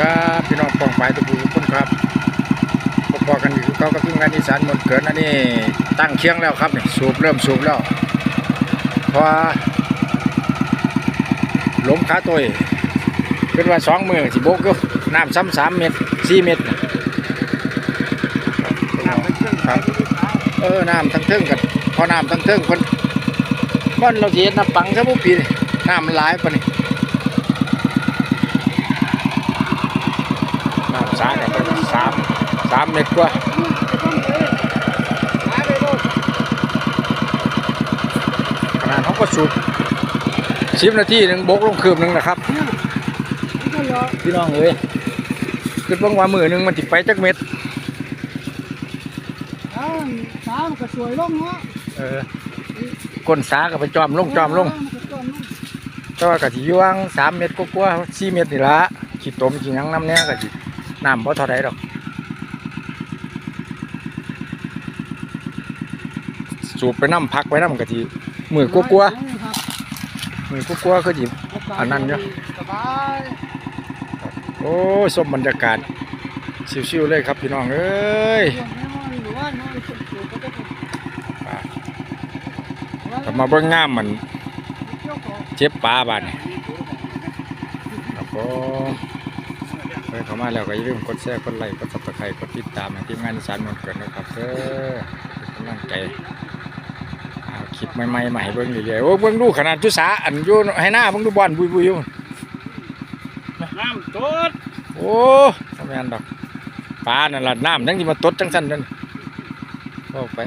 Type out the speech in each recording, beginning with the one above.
ครับพี่น้องปองไปทุกผู้ทุกคนครับพอๆกันอยู่เขากับทีมงานอีสานมนต์เกิดอันนี้ตั้งเคียงแล้วครับนี่สูบเริ่มสูบแล้วเพราะว่าล้มขาตัวเองเป็นว่าสองมือสิโบกอยู่น้ำซ้ำสามเม็ดสี่เม็ดครับเออน้ำทั้งเทิงกันพอน้ำทั้งเทิงคนบ้านเราสิเห็นน้ำปังซะบุปีนี่น้ำมันหลายปะนี่ น้ำสากันไปสามสามเมตรกว่าขนาดเขาก็สูบสิบนาทีหนึ่งบกลงคืบหนึ่งนะครับพี่น้องเอ้ยคือเบิ่งว่ามือหนึ่งมันติดไปจักเม็ดสามก็สวยลงเนาะเออก้นสาก็ไปจอมลงจอมลงแต่ว่ากะทิยวางสามเม็ดกว่าๆสี่เม็ดนี่ละขีดตมขีดหยังน้ำเนี้ยกะทิ น้ำพอเท่าไรดอกสูบไปน้ำพักไปน้ำกะทิมือกลัวๆมือกลัวๆคือจิอันนั้นเนอะสบายโอ้ยสมบรรยากาศชิวๆเลยครับพี่น้องเอ้ยช่วงนี้มันหรือว่าน้อยสุดๆก็จะเป็นกลับมาเบิ่งงามมันเที่ยวก่อนเจ็บปลาบาดนี่ครับผม เฮ้ยเข้ามาแล้วก็อย่าลืมกดแชร์กดไลค์กดซับสไครต์กดติดตามทีมงานอีสานมนต์เกิดนะครับเด้อเป็นกำลังใจเอาคลิปใหม่ๆมาให้เบิ่งเรื่อยๆโอ้เบิ่งดูขนาดจุสาอันยูให้หน้าเบิ่งดูบอลบุยๆอยู่น้ำตัวโอ้ทำไมอันดอกปลานั่นละน้ำทั้งที่มาตดจังสั่นนั่นออกไป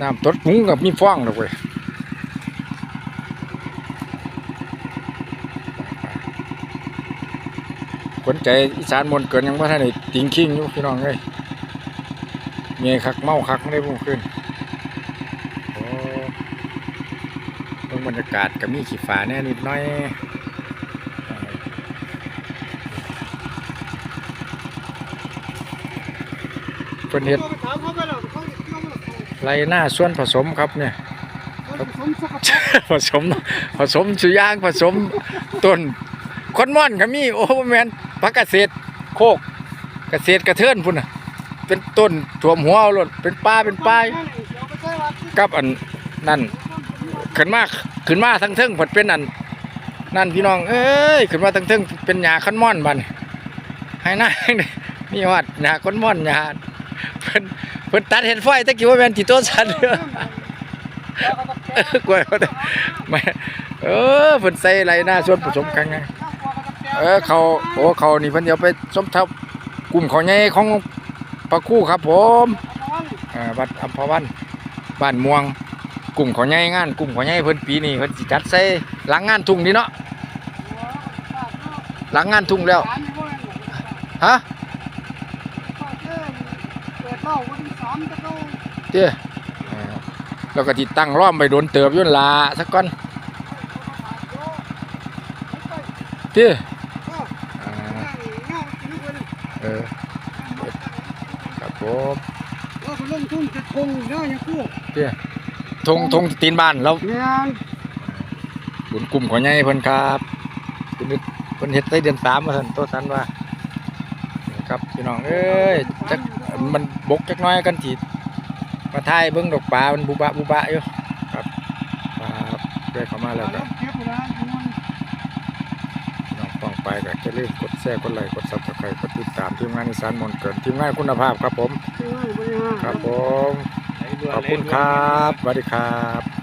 น้ำตดมุ้งกับมีฟองดอกเว้ย คนใจอีสานมนเกินยังว่าท่านได้ติงคิงอยู่พี่น้องเอ้ยเมียคักเมาคักไม่ได้พุ่งขึ้นโอ้เบิ่งบรรยากาศก็มีขี้ฟ้าแน่นิดน้อยเพิ่นเฮ็ดถามเขาไปแล้วเขาเที่ยวไรหน้าส่วนผสมครับเนี่ยผสมผสมสุยางผสมต้นคอนม่อนก็มีโอ้แม่น ผักเกษตรโคกเกษตรกระเทือนพุ่นน่ะ เป็นต้นท่วมหัวเอาโลดเป็นป่าเป็นป่ายกับอันนั่นขึ้นมาขึ้นมาทั้งเทิงเพิ่นเป็นอันนั่นพี่น้อง เอ้ยขึ้นมาทั้งเทิงเป็นหญ้าคอนม่อนบันี้ให้หน้านี่ฮอดหญ้าคอนม่อนหญ้าเพิ่นเพิ่นตัดเห็ดไฟตะกี้ว่าแม่นที่ต้นสันเออกล้วยเขาแต่ไม่เออเพิ่นใส่ไรหน้าส่วนผสมกันไง เออเขาโอ้เขานี่เพิ่นเดี๋ยวไปสมทบกลุ่มเขาใหญ่ของปะคู่ครับผมอ่อวัดอัมพวันบ้านม่วง กลุ่มเขาใหญ่งานกลุ่มเขาใหญ่เพิ่นปีนี้เพิ่นสิจัดใส่หลังงานทุ่งนี่เนาะหลังงานทุ่งแล้วฮะเปิดเล่าวันที่สามจะเข้าเจ้เออแล้วก็ติดตั้งล้อมไปโดนเติบยุ่นลาสักก่อนเจ้ ออครับผมเราไปลงทุนจะคงได้ยังกู้ทงทงตีนบ้านแล้วเนี่ยบุญกลุ่มของใหญ่เพิ่นครับเพิ่นเฮ็ดเพิ่นเฮ็ดใต้เดือนสามมาเพิ่นโตสันว่านี่ครับพี่น้องเอ้ยจักมันบกจักหน้อยกันทีมาถ่ายเบิ่งดอกปลามันบุบะบุบะอยู่ครับครับเดินเข้ามาแล้วก็เก็บ ไว้แล้วน้องป้องไปก็จะลืมกดแชร์กดไลค์กดซับสไครต์กดติดตามทีมงานอีสานมนต์เกิดทีมงานคุณภาพครับผม ครับผม ขอบคุณครับสวัสดีครับ